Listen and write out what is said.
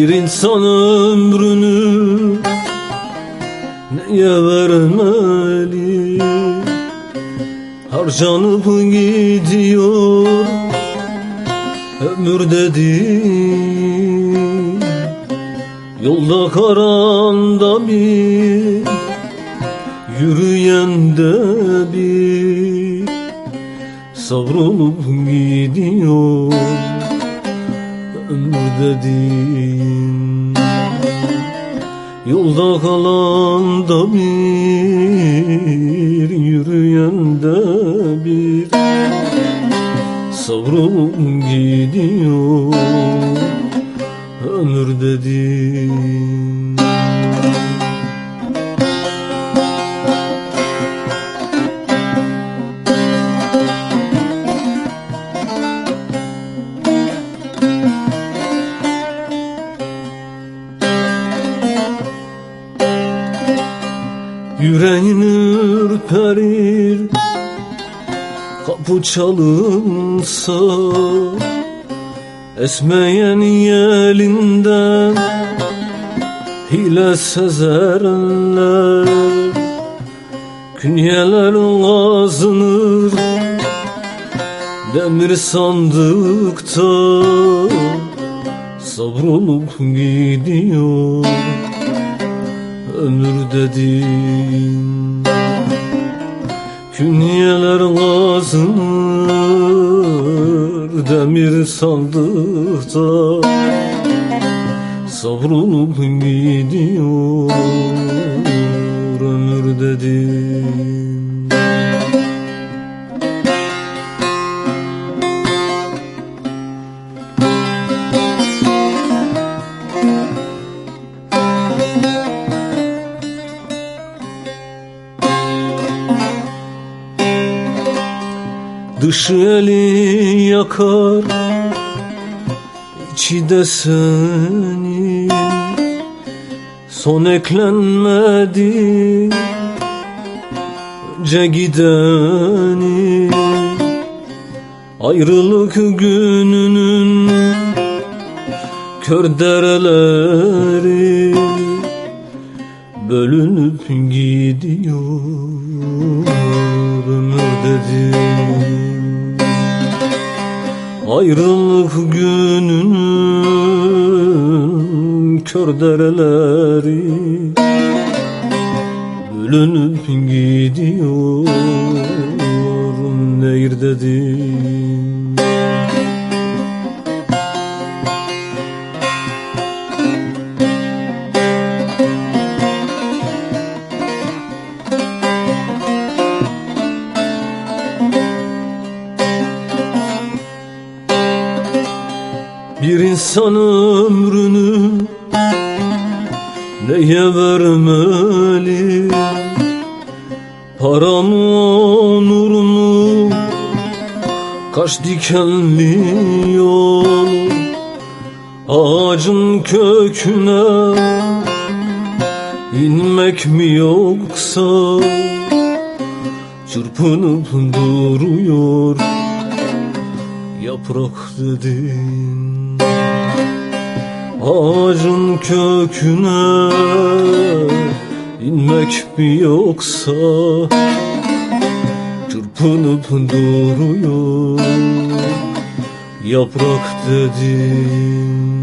Bir insan ömrünü neye vermeli? Harcanıp gidiyor ömür dediğin Yolda karanda bir Yürüyen de bir. Savrulup gidiyor Ömür dediğin Yolda kalan da bir Yürüyen de bir. Savrulup gidiyor Ömür dediğin Yüreğin ürperir Kapı çalınsa Esmeyen yelinden Hile sezerler. Künyeler kazınır Demir sandıkta Savrulup gidiyor ömür dediğin Künyeler kazınır demir sandıkta Savrulup gidiyor ömür dediğin Dışı eli yakar içi de senin Son eklenmedi Önce gideni. Ayrılık gününün Kör dereleri Bölünüp gidiyor ömür dediğin Ayrılık gününün kör dereleri Bölünüp gidiyor. Nehir Bir insan ömrünü neye vermeli? Para mı, onur mu, kaç dikenli yol? Ağacın köküne inmek mi yoksa Çırpınıp duruyor yaprak dedin Ağacın köküne inmek mi yoksa Çırpınıp duruyor? Yaprak dedin